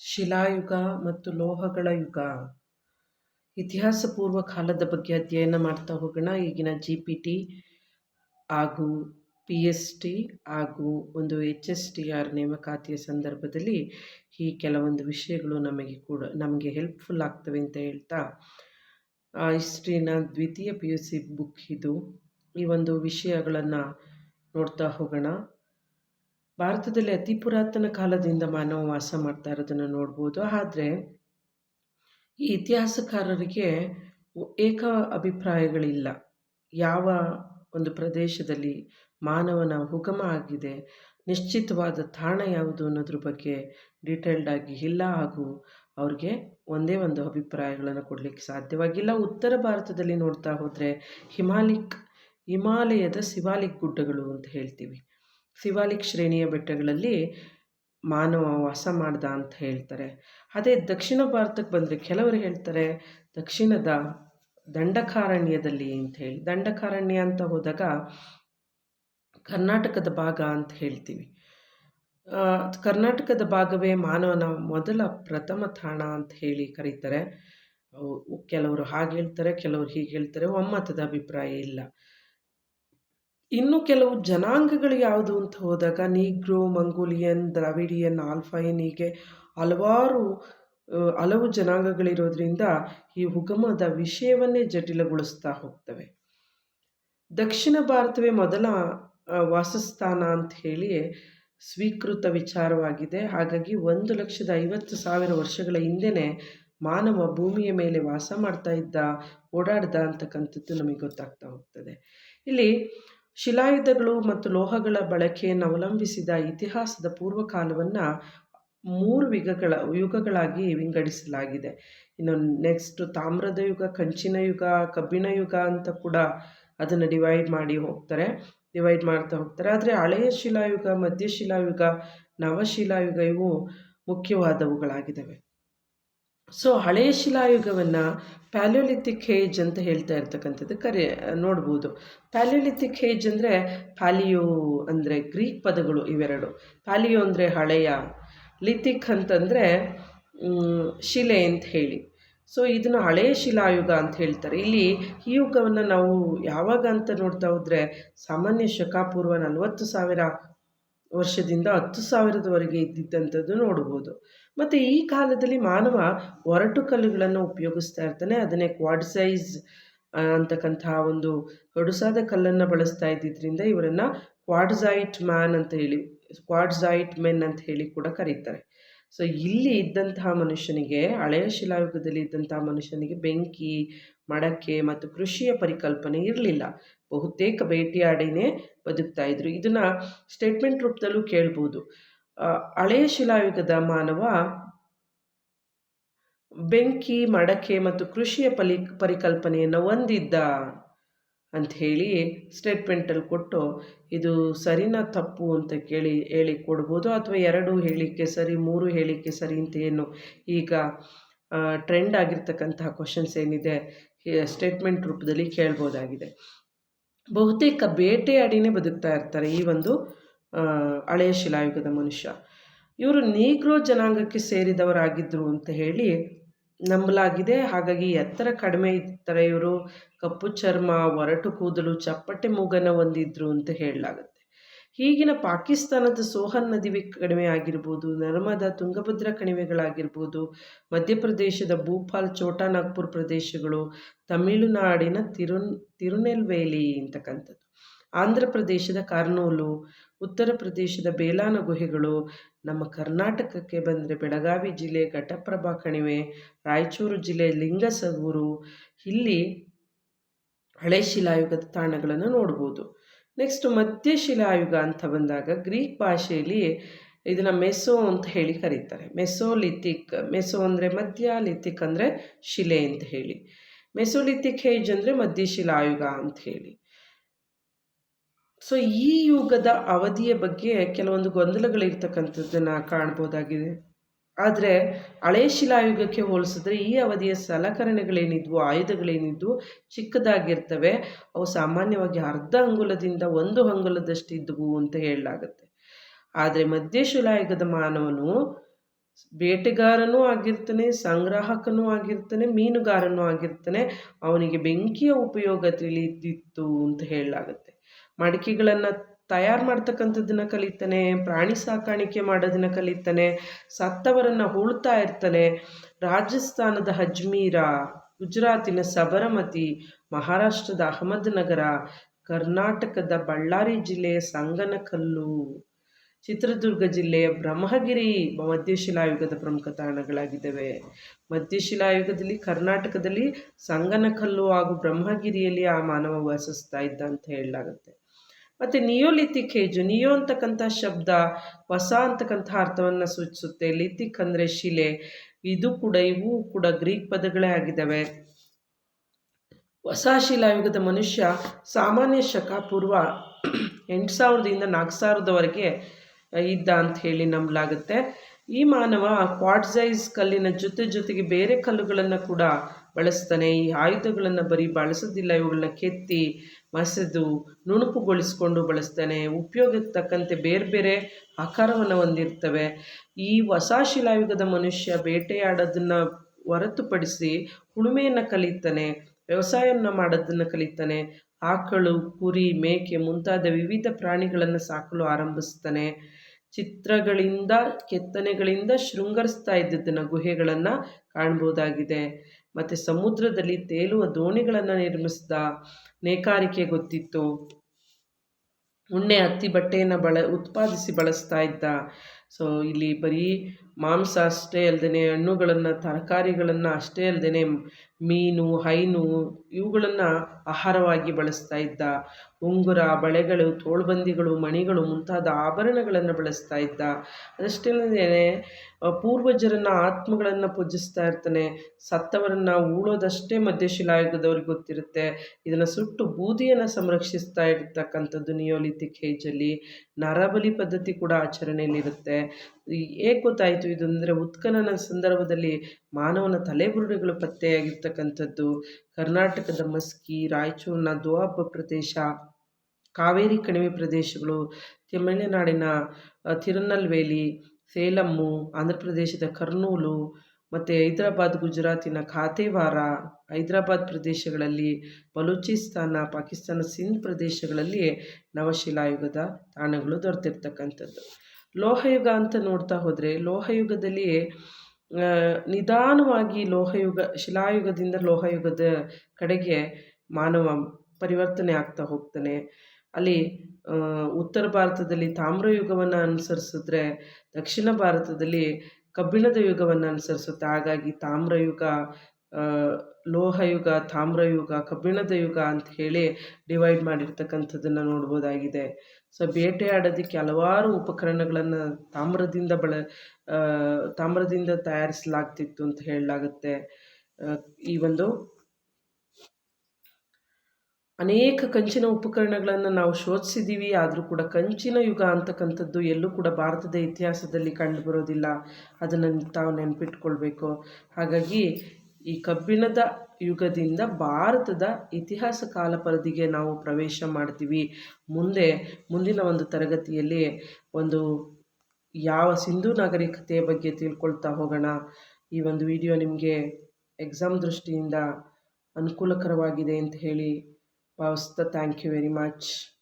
ಶಿಲಾಯುಗ ಮತ್ತು ಲೋಹಗಳ ಯುಗ. ಇತಿಹಾಸ ಪೂರ್ವ ಕಾಲದ ಬಗ್ಗೆ ಅಧ್ಯಯನ ಮಾಡ್ತಾ ಹೋಗೋಣ. ಈಗಿನ ಜಿ ಪಿ ಟಿ ಹಾಗೂ ಪಿ ಎಸ್ ಟಿ ಹಾಗೂ ಒಂದು ಎಚ್ ಎಸ್ ಟಿ ಆರ್ ನೇಮಕಾತಿಯ ಸಂದರ್ಭದಲ್ಲಿ ಈ ಕೆಲವೊಂದು ವಿಷಯಗಳು ನಮಗೆ ಕೂಡ, ನಮಗೆ ಹೆಲ್ಪ್ಫುಲ್ ಆಗ್ತವೆ ಅಂತ ಹೇಳ್ತಾ ಹಿಸ್ಟ್ರಿನ ದ್ವಿತೀಯ ಪಿ ಯು ಸಿ ಬುಕ್ ಇದು. ಈ ಒಂದು ವಿಷಯಗಳನ್ನು ನೋಡ್ತಾ ಹೋಗೋಣ. ಭಾರತದಲ್ಲಿ ಅತಿ ಪುರಾತನ ಕಾಲದಿಂದ ಮಾನವ ವಾಸ ಮಾಡ್ತಾ ಇರೋದನ್ನು ನೋಡ್ಬೋದು. ಆದರೆ ಈ ಇತಿಹಾಸಕಾರರಿಗೆ ಏಕ ಅಭಿಪ್ರಾಯಗಳಿಲ್ಲ. ಯಾವ ಒಂದು ಪ್ರದೇಶದಲ್ಲಿ ಮಾನವನ ಉಗಮ ಆಗಿದೆ, ನಿಶ್ಚಿತವಾದ ತಾಣ ಯಾವುದು ಅನ್ನೋದ್ರ ಬಗ್ಗೆ ಡೀಟೇಲ್ಡಾಗಿ ಇಲ್ಲ ಹಾಗೂ ಅವ್ರಿಗೆ ಒಂದೇ ಒಂದು ಅಭಿಪ್ರಾಯಗಳನ್ನು ಕೊಡಲಿಕ್ಕೆ ಸಾಧ್ಯವಾಗಿಲ್ಲ. ಉತ್ತರ ಭಾರತದಲ್ಲಿ ನೋಡ್ತಾ ಹೋದರೆ ಹಿಮಾಲಿಕ್, ಹಿಮಾಲಯದ ಶಿವಾಲಿಕ್ ಗುಡ್ಡಗಳು ಅಂತ ಹೇಳ್ತೀವಿ. ಶಿವಾಲಿಕ್ ಶ್ರೇಣಿಯ ಬೆಟ್ಟಗಳಲ್ಲಿ ಮಾನವ ವಾಸ ಮಾಡ್ದ ಅಂತ ಹೇಳ್ತಾರೆ. ಅದೇ ದಕ್ಷಿಣ ಭಾರತಕ್ಕೆ ಬಂದರೆ ಕೆಲವರು ಹೇಳ್ತಾರೆ, ದಕ್ಷಿಣದ ದಂಡಕಾರಣ್ಯದಲ್ಲಿ ಅಂತ ಹೇಳಿ. ದಂಡಕಾರಣ್ಯ ಅಂತ ಹೋದಾಗ ಕರ್ನಾಟಕದ ಭಾಗ ಅಂತ ಹೇಳ್ತೀವಿ. ಕರ್ನಾಟಕದ ಭಾಗವೇ ಮಾನವನ ಮೊದಲ ಪ್ರಥಮ ತಾಣ ಅಂತ ಹೇಳಿ ಕರೀತಾರೆ. ಕೆಲವರು ಹಾಗೆ ಹೇಳ್ತಾರೆ, ಕೆಲವರು ಹೀಗೆ ಹೇಳ್ತಾರೆ. ಒಮ್ಮತದ ಅಭಿಪ್ರಾಯ ಇಲ್ಲ. ಇನ್ನು ಕೆಲವು ಜನಾಂಗಗಳು ಯಾವುದು ಅಂತ ಹೋದಾಗ ನೀಗ್ರೋ, ಮಂಗೋಲಿಯನ್, ದ್ರಾವಿಡಿಯನ್ ಆಲ್ಫೈನ್ ಹೀಗೆ ಹಲವಾರು ಹಲವು ಜನಾಂಗಗಳಿರೋದ್ರಿಂದ ಈ ಉಗಮದ ವಿಷಯವನ್ನೇ ಜಟಿಲಗೊಳಿಸ್ತಾ ಹೋಗ್ತವೆ. ದಕ್ಷಿಣ ಭಾರತವೇ ಮೊದಲ ವಾಸಸ್ಥಾನ ಅಂತ ಹೇಳಿ ಸ್ವೀಕೃತ ವಿಚಾರವಾಗಿದೆ. ಹಾಗಾಗಿ ಒಂದು ಲಕ್ಷದ ಐವತ್ತು ಸಾವಿರ ವರ್ಷಗಳ ಹಿಂದೆನೇ ಮಾನವ ಭೂಮಿಯ ಮೇಲೆ ವಾಸ ಮಾಡ್ತಾ ಇದ್ದ, ಓಡಾಡ್ದ ಅಂತಕ್ಕಂಥದ್ದು ನಮಗೆ ಗೊತ್ತಾಗ್ತಾ ಹೋಗ್ತದೆ. ಇಲ್ಲಿ ಶಿಲಾಯುಧಗಳು ಮತ್ತು ಲೋಹಗಳ ಬಳಕೆಯನ್ನು ಅವಲಂಬಿಸಿದ ಇತಿಹಾಸದ ಪೂರ್ವಕಾಲವನ್ನು ಮೂರು ಯುಗಗಳ ಯುಗಗಳಾಗಿ ವಿಂಗಡಿಸಲಾಗಿದೆ. ಇನ್ನು ನೆಕ್ಸ್ಟ್ ತಾಮ್ರದ ಯುಗ, ಕಂಚಿನ ಯುಗ, ಕಬ್ಬಿಣ ಯುಗ ಅಂತ ಕೂಡ ಅದನ್ನು ಡಿವೈಡ್ ಮಾಡಿ ಹೋಗ್ತಾರೆ. ಡಿವೈಡ್ ಮಾಡ್ತಾ ಹೋಗ್ತಾರೆ. ಆದರೆ ಹಳೆಯ ಶಿಲಾಯುಗ, ಮಧ್ಯಶಿಲಾಯುಗ, ನವಶಿಲಾಯುಗ ಇವು ಮುಖ್ಯವಾದವುಗಳಾಗಿದ್ದಾವೆ. ಸೊ ಹಳೆಯ ಶಿಲಾಯುಗವನ್ನು ಪ್ಯಾಲಿಯೋಲಿಥಿಕ್ ಹೇಜ್ ಅಂತ ಹೇಳ್ತಾ ಇರ್ತಕ್ಕಂಥದ್ದು ಕರೆ, ನೋಡ್ಬೋದು. ಪ್ಯಾಲಿಯೋಲಿಥಿಕ್ ಹೇಜ್ ಅಂದರೆ ಪ್ಯಾಲಿಯೋ ಅಂದರೆ ಗ್ರೀಕ್ ಪದಗಳು ಇವೆರಡು. ಪ್ಯಾಲಿಯೋ ಅಂದರೆ ಹಳೆಯ ಲಿಥಿಕ್ ಅಂತಂದರೆ ಶಿಲೆ ಅಂತ ಹೇಳಿ. ಸೊ ಇದನ್ನು ಹಳೆಯ ಶಿಲಾಯುಗ ಅಂತ ಹೇಳ್ತಾರೆ. ಇಲ್ಲಿ ಈ ಯುಗವನ್ನು ನಾವು ಯಾವಾಗ ಅಂತ ನೋಡ್ತಾ ಹೋದರೆ ಸಾಮಾನ್ಯ ಶಕಾಪೂರ್ವ ನಲವತ್ತು ಸಾವಿರ ವರ್ಷದಿಂದ ಹತ್ತು ಸಾವಿರದವರೆಗೆ ಇದ್ದಿದ್ದಂಥದ್ದು ನೋಡ್ಬೋದು. ಮತ್ತು ಈ ಕಾಲದಲ್ಲಿ ಮಾನವ ಒರಟು ಕಲ್ಲುಗಳನ್ನು ಉಪಯೋಗಿಸ್ತಾ ಇರ್ತಾನೆ. ಅದನ್ನೇ ಕ್ವಾಡ್ಸೈಸ್ ಅಂತಕ್ಕಂತಹ ಒಂದು ಗಡುಸಾದ ಕಲ್ಲನ್ನು ಬಳಸ್ತಾ ಇದ್ದಿದ್ದರಿಂದ ಇವರನ್ನು ಕ್ವಾಡ್ಸೈಟ್ ಮ್ಯಾನ್ ಅಂತ ಹೇಳಿ, ಕ್ವಾಡ್ಸೈಟ್ ಮೆನ್ ಅಂತ ಹೇಳಿ ಕೂಡ ಕರೀತಾರೆ. ಸೊ ಇಲ್ಲಿ ಇದ್ದಂತಹ ಮನುಷ್ಯನಿಗೆ, ಹಳೆಯ ಶಿಲಾಯುಗದಲ್ಲಿ ಇದ್ದಂತಹ ಮನುಷ್ಯನಿಗೆ ಬೆಂಕಿ, ಮಡಕೆ ಮತ್ತು ಕೃಷಿಯ ಪರಿಕಲ್ಪನೆ ಇರಲಿಲ್ಲ. ಬಹುತೇಕ ಬೇಟೆಯಾಡಿನೇ ಬದುಕ್ತಾ ಇದ್ರು. ಇದನ್ನ ಸ್ಟೇಟ್ಮೆಂಟ್ ರೂಪದಲ್ಲೂ ಕೇಳ್ಬೋದು. ಹಳೆಯ ಶಿಲಾಯುಗದ ಮಾನವ ಬೆಂಕಿ, ಮಡಕೆ ಮತ್ತು ಕೃಷಿಯ ಪಲಿ, ಪರಿಕಲ್ಪನೆಯನ್ನು ಹೊಂದಿದ್ದ. ಅಂಥೇಳಿ ಸ್ಟೇಟ್ಮೆಂಟಲ್ಲಿ ಕೊಟ್ಟು, ಇದು ಸರಿನಾ ತಪ್ಪು ಅಂತ ಕೇಳಿ, ಹೇಳಿ ಕೊಡ್ಬೋದು ಅಥವಾ ಎರಡು ಹೇಳಿಕೆ ಸರಿ, ಮೂರು ಹೇಳಿಕೆ ಸರಿ ಅಂತ ಏನು ಈಗ ಟ್ರೆಂಡ್ ಆಗಿರ್ತಕ್ಕಂತಹ ಕ್ವಶನ್ಸ್ ಏನಿದೆ ಸ್ಟೇಟ್ಮೆಂಟ್ ರೂಪದಲ್ಲಿ ಕೇಳ್ಬೋದಾಗಿದೆ. ಬಹುತೇಕ ಬೇಟೆಯಾಡಿನೇ ಬದುಕ್ತಾ ಇರ್ತಾರೆ ಈ ಒಂದು ಹಳೆಯ ಶಿಲಾಯುಗದ ಮನುಷ್ಯ. ಇವರು ನೀಗ್ರೋ ಜನಾಂಗಕ್ಕೆ ಸೇರಿದವರಾಗಿದ್ದರು ಅಂತ ಹೇಳಿ ನಂಬಲಾಗಿದೆ. ಹಾಗಾಗಿ ಎತ್ತರ ಕಡಿಮೆ ಇರ್ತಾರೆ ಇವರು ಕಪ್ಪು ಚರ್ಮ, ಒರಟು ಕೂದಲು, ಚಪ್ಪಟೆ ಮೂಗನ ಹೊಂದಿದ್ರು ಅಂತ ಹೇಳಲಾಗುತ್ತೆ. ಈಗಿನ ಪಾಕಿಸ್ತಾನದ ಸೋಹನ್ ನದಿ ಕಡಿಮೆ ಆಗಿರ್ಬೋದು, ನರ್ಮದಾ ತುಂಗಭದ್ರಾ ಕಣಿವೆಗಳಾಗಿರ್ಬೋದು, ಮಧ್ಯಪ್ರದೇಶದ ಭೂಪಾಲ್ ಚೋಟಾ ನಾಗ್ಪುರ್ ಪ್ರದೇಶಗಳು, ತಮಿಳುನಾಡಿನ ತಿರುನ್, ತಿರುನೆಲ್ವೇಲಿ ಅಂತಕ್ಕಂಥದ್ದು. ಆಂಧ್ರ ಪ್ರದೇಶದ ಕಾರ್ನೂಲು, ಉತ್ತರ ಪ್ರದೇಶದ ಬೇಲಾನ ಗುಹೆಗಳು, ನಮ್ಮ ಕರ್ನಾಟಕಕ್ಕೆ ಬಂದರೆ ಬೆಳಗಾವಿ ಜಿಲ್ಲೆ ಘಟಪ್ರಭಾ ಕಣಿವೆ, ರಾಯಚೂರು ಜಿಲ್ಲೆ ಲಿಂಗಸಗೂರು, ಇಲ್ಲಿ ಹಳೆ ಶಿಲಾಯುಗದ ತಾಣಗಳನ್ನು ನೋಡ್ಬೋದು. ನೆಕ್ಸ್ಟ್ ಮಧ್ಯಶಿಲಾಯುಗ ಅಂತ ಬಂದಾಗ ಗ್ರೀಕ್ ಭಾಷೆಯಲ್ಲಿ ಇದನ್ನು ಮೆಸೋ ಅಂತ ಹೇಳಿ ಕರೀತಾರೆ. ಮೆಸೋಲಿಥಿಕ್, ಮೆಸೋ ಅಂದರೆ ಮಧ್ಯ, ಲಿಥಿಕ್ ಅಂದರೆ ಶಿಲೆ ಅಂತ ಹೇಳಿ. ಮೆಸೋಲಿಥಿಕ್ ಏಜ್ ಅಂದರೆ ಮಧ್ಯಶಿಲಾಯುಗ ಅಂತ ಹೇಳಿ. ಸೊ ಈ ಯುಗದ ಅವಧಿಯ ಬಗ್ಗೆ ಕೆಲವೊಂದು ಗೊಂದಲಗಳಿರ್ತಕ್ಕಂಥದ್ದನ್ನು ಕಾಣ್ಬೋದಾಗಿದೆ. ಆದರೆ, ಹಳೆ ಶಿಲಾಯುಗಕ್ಕೆ ಹೋಲಿಸಿದ್ರೆ ಈ ಅವಧಿಯ ಸಲಕರಣೆಗಳೇನಿದ್ವು, ಆಯುಧಗಳೇನಿದ್ವು ಚಿಕ್ಕದಾಗಿರ್ತವೆ. ಅವು ಸಾಮಾನ್ಯವಾಗಿ ಅರ್ಧ ಅಂಗುಲದಿಂದ ಒಂದು ಅಂಗುಲದಷ್ಟು ಇದ್ದವು ಅಂತ ಹೇಳಲಾಗುತ್ತೆ. ಆದರೆ ಮಧ್ಯಶಿಲಾಯುಗದ ಮಾನವನು ಬೇಟೆಗಾರನೂ ಆಗಿರ್ತಾನೆ, ಸಂಗ್ರಾಹಕನೂ ಆಗಿರ್ತಾನೆ, ಮೀನುಗಾರನೂ ಆಗಿರ್ತಾನೆ. ಅವನಿಗೆ ಬೆಂಕಿಯ ಉಪಯೋಗ ತಿಳಿದಿತ್ತು ಅಂತ ಹೇಳಲಾಗುತ್ತೆ. ಮಡಿಕೆಗಳನ್ನು ತಯಾರು ಮಾಡ್ತಕ್ಕಂಥದ್ದನ್ನು ಕಲಿತಾನೆ, ಪ್ರಾಣಿ ಸಾಕಾಣಿಕೆ ಮಾಡೋದನ್ನು ಕಲಿತಾನೆ, ಸತ್ತವರನ್ನು ಹೂಳ್ತಾ ಇರ್ತಾನೆ. ರಾಜಸ್ಥಾನದ ಅಜ್ಮೀರ, ಗುಜರಾತಿನ ಸಬರಮತಿ, ಮಹಾರಾಷ್ಟ್ರದ ಅಹಮದ್ನಗರ ಕರ್ನಾಟಕದ ಬಳ್ಳಾರಿ ಜಿಲ್ಲೆಯ ಸಂಗನಕಲ್ಲು, ಚಿತ್ರದುರ್ಗ ಜಿಲ್ಲೆಯ ಬ್ರಹ್ಮಗಿರಿ ಮಧ್ಯಶಿಲಾಯುಗದ ಪ್ರಮುಖ ತಾಣಗಳಾಗಿದ್ದಾವೆ. ಮಧ್ಯಶಿಲಾಯುಗದಲ್ಲಿ ಕರ್ನಾಟಕದಲ್ಲಿ ಸಂಗನಕಲ್ಲು ಹಾಗೂ ಬ್ರಹ್ಮಗಿರಿಯಲ್ಲಿ ಆ ಮಾನವ ವಾಸಿಸ್ತಾ ಇದ್ದ ಅಂತ ಹೇಳಲಾಗುತ್ತೆ. ಮತ್ತು ನಿಯೋಲಿಥಿಕ್ ಏಜು ನಿಯೋ ಅಂತಕ್ಕಂಥ ಶಬ್ದ ಹೊಸ ಅಂತಕ್ಕಂಥ ಅರ್ಥವನ್ನು ಸೂಚಿಸುತ್ತೆ. ಲಿಥಿಕ್ ಅಂದರೆ ಶಿಲೆ. ಇದು ಕೂಡ, ಇವು ಕೂಡ ಗ್ರೀಕ್ ಪದಗಳೇ ಆಗಿದ್ದಾವೆ. ಹೊಸ ಶಿಲಾಯುಗದ ಮನುಷ್ಯ ಸಾಮಾನ್ಯ ಶಕ ಪೂರ್ವ ಎಂಟು ಸಾವಿರದಿಂದ ನಾಲ್ಕು ಸಾವಿರದವರೆಗೆ ಇದ್ದ ಅಂತ ಹೇಳಿ ನಂಬಲಾಗುತ್ತೆ. ಈ ಮಾನವ ಕ್ವಾಡ್ಸೈಸ್ ಕಲ್ಲಿನ ಜೊತೆ ಜೊತೆಗೆ ಬೇರೆ ಕಲ್ಲುಗಳನ್ನು ಕೂಡ ಬಳಸ್ತಾನೆ ಈ ಆಯುಧಗಳನ್ನು ಬರೀ ಬಳಸೋದಿಲ್ಲ ಇವುಗಳನ್ನ ಕೆತ್ತಿ ಮಸೆದು ನುಣುಪುಗೊಳಿಸ್ಕೊಂಡು ಬಳಸ್ತಾನೆ ಉಪಯೋಗಕ್ಕೆ ತಕ್ಕಂತೆ ಬೇರೆ ಬೇರೆ ಆಕಾರವನ್ನು ಹೊಂದಿರ್ತವೆ. ಈ ಹೊಸ ಶಿಲಾಯುಗದ ಮನುಷ್ಯ ಬೇಟೆಯಾಡೋದನ್ನು ಹೊರತುಪಡಿಸಿ ಉಳುಮೆಯನ್ನು ಕಲಿತಾನೆ ವ್ಯವಸಾಯವನ್ನು ಮಾಡೋದನ್ನು ಕಲಿತಾನೆ. ಆಕಳು, ಕುರಿ, ಮೇಕೆ ಮುಂತಾದ ವಿವಿಧ ಪ್ರಾಣಿಗಳನ್ನು ಸಾಕಲು ಆರಂಭಿಸ್ತಾನೆ. ಚಿತ್ರಗಳಿಂದ, ಕೆತ್ತನೆಗಳಿಂದ ಶೃಂಗರಿಸ್ತಾ ಇದ್ದದನ್ನು ಗುಹೆಗಳನ್ನು ಕಾಣ್ಬೋದಾಗಿದೆ. ಮತ್ತು ಸಮುದ್ರದಲ್ಲಿ ತೇಲುವ ದೋಣಿಗಳನ್ನು ನಿರ್ಮಿಸಿದ ನೇಕಾರಿಕೆ ಗೊತ್ತಿತ್ತು. ಉಣ್ಣೆ ಹತ್ತಿ ಬಟ್ಟೆಯನ್ನು ಬಳ ಉತ್ಪಾದಿಸಿ ಬಳಸ್ತಾ ಇದ್ದ ಸೊ ಇಲ್ಲಿ ಬರೀ ಮಾಂಸ ಅಷ್ಟೇ ಅಲ್ಲದೆ ಹಣ್ಣುಗಳನ್ನು, ತರಕಾರಿಗಳನ್ನು ಅಷ್ಟೇ ಅಲ್ಲದೆ ಮೀನು, ಹೈನು ಇವುಗಳನ್ನು ಆಹಾರವಾಗಿ ಬಳಸ್ತಾ ಇದ್ದ. ಉಂಗುರ, ಬಳೆಗಳು, ತೋಳ್ಬಂದಿಗಳು, ಮಣಿಗಳು ಮುಂತಾದ ಆಭರಣಗಳನ್ನು ಬಳಸ್ತಾ ಇದ್ದ. ಅದಷ್ಟೇ ಅಲ್ಲದೆ ಪೂರ್ವಜರನ್ನು ಆತ್ಮಗಳನ್ನು ಪೂಜಿಸ್ತಾ ಇರ್ತಾನೆ. ಸತ್ತವರನ್ನು ಉಳೋದಷ್ಟೇ ಮಧ್ಯಶಿಲಾಯುಗದವ್ರಿಗೆ ಗೊತ್ತಿರುತ್ತೆ. ಇದನ್ನು ಸುಟ್ಟು ಬೂದಿಯನ್ನು ಸಂರಕ್ಷಿಸ್ತಾ ಇರ್ತಕ್ಕಂಥದ್ದು ನಿಯೋಲಿಥಿಕ್ ಏಜಲ್ಲಿ ನರಬಲಿ ಪದ್ಧತಿ ಕೂಡ ಆಚರಣೆಯಲ್ಲಿರುತ್ತೆ. ಹೇಗೆ ಗೊತ್ತಾಯಿತು? ಇದು ಅಂದರೆ ಉತ್ಖನನ ಸಂದರ್ಭದಲ್ಲಿ ಮಾನವನ ತಲೆಬುರುಡೆಗಳು ಪತ್ತೆಯಾಗಿರ್ತಕ್ಕಂಥದ್ದು. ಕರ್ನಾಟಕದ ಮಸ್ಕಿ, ರಾಯಚೂರಿನ ದೋಹಬ್ಬ ಪ್ರದೇಶ, ಕಾವೇರಿ ಕಣಿವೆ ಪ್ರದೇಶಗಳು, ತಮಿಳುನಾಡಿನ ತಿರುನಲ್ವೇಲಿ, ಸೇಲಮ್ಮು ಆಂಧ್ರ ಪ್ರದೇಶದ ಕರ್ನೂಲು ಮತ್ತು ಹೈದ್ರಾಬಾದ್, ಗುಜರಾತಿನ ಖಾತೆವಾರ ಹೈದ್ರಾಬಾದ್ ಪ್ರದೇಶಗಳಲ್ಲಿ ಬಲೂಚಿಸ್ತಾನ, ಪಾಕಿಸ್ತಾನ ಸಿಂಧ್ ಪ್ರದೇಶಗಳಲ್ಲಿ ನವಶಿಲಾಯುಗದ ತಾಣಗಳು ದೊರೆತಿರ್ತಕ್ಕಂಥದ್ದು. ಲೋಹಯುಗ ಅಂತ ನೋಡ್ತಾ ಹೋದರೆ ಲೋಹಯುಗದಲ್ಲಿ ನಿಧಾನವಾಗಿ ಲೋಹಯುಗ, ಶಿಲಾಯುಗದಿಂದ ಲೋಹಯುಗದ ಕಡೆಗೆ ಮಾನವ ಪರಿವರ್ತನೆ ಆಗ್ತಾ ಹೋಗ್ತಾನೆ. ಅಲ್ಲಿ ಉತ್ತರ ಭಾರತದಲ್ಲಿ ತಾಮ್ರಯುಗವನ್ನು ಅನುಸರಿಸಿದ್ರೆ ದಕ್ಷಿಣ ಭಾರತದಲ್ಲಿ ಕಬ್ಬಿಣದ ಯುಗವನ್ನು ಅನುಸರಿಸುತ್ತೆ. ಹಾಗಾಗಿ ತಾಮ್ರಯುಗ ಲೋಹಯುಗ ತಾಮ್ರಯುಗ ಕಬ್ಬಿಣದ ಯುಗ ಅಂತ ಹೇಳಿ ಡಿವೈಡ್ ಮಾಡಿರ್ತಕ್ಕಂಥದ್ದನ್ನು ನೋಡ್ಬೋದಾಗಿದೆ. ಸೊ ಬೇಟೆಯಾಡೋದಕ್ಕೆ ಹಲವಾರು ಉಪಕರಣಗಳನ್ನು ತಾಮ್ರದಿಂದ ಬಳ ತಾಮ್ರದಿಂದ ತಯಾರಿಸಲಾಗ್ತಿತ್ತು ಅಂತ ಹೇಳಲಾಗುತ್ತೆ. ಈ ಒಂದು ಅನೇಕ ಕಂಚಿನ ಉಪಕರಣಗಳನ್ನು ನಾವು ಶೋಧಿಸಿದ್ದೀವಿ, ಆದರೂ ಕೂಡ ಕಂಚಿನ ಯುಗ ಅಂತಕ್ಕಂಥದ್ದು ಎಲ್ಲೂ ಕೂಡ ಭಾರತದ ಇತಿಹಾಸದಲ್ಲಿ ಕಂಡುಬರೋದಿಲ್ಲ. ಅದನ್ನು ತಾವು ನೆನಪಿಟ್ಕೊಳ್ಬೇಕು. ಹಾಗಾಗಿ ಈ ಕಬ್ಬಿಣದ ಯುಗದಿಂದ ಭಾರತದ ಇತಿಹಾಸ ಕಾಲ ಪರಿಧಿಗೆ ನಾವು ಪ್ರವೇಶ ಮಾಡ್ತೀವಿ. ಮುಂದೆ, ಮುಂದಿನ ಒಂದು ತರಗತಿಯಲ್ಲಿ ಒಂದು ಯಾವ ಸಿಂಧು ನಾಗರಿಕತೆಯ ಬಗ್ಗೆ ತಿಳ್ಕೊಳ್ತಾ ಹೋಗೋಣ. ಈ ಒಂದು ವಿಡಿಯೋ ನಿಮಗೆ ಎಕ್ಸಾಮ್ ದೃಷ್ಟಿಯಿಂದ ಅನುಕೂಲಕರವಾಗಿದೆ ಅಂತ ಹೇಳಿ Pausta, thank you very much.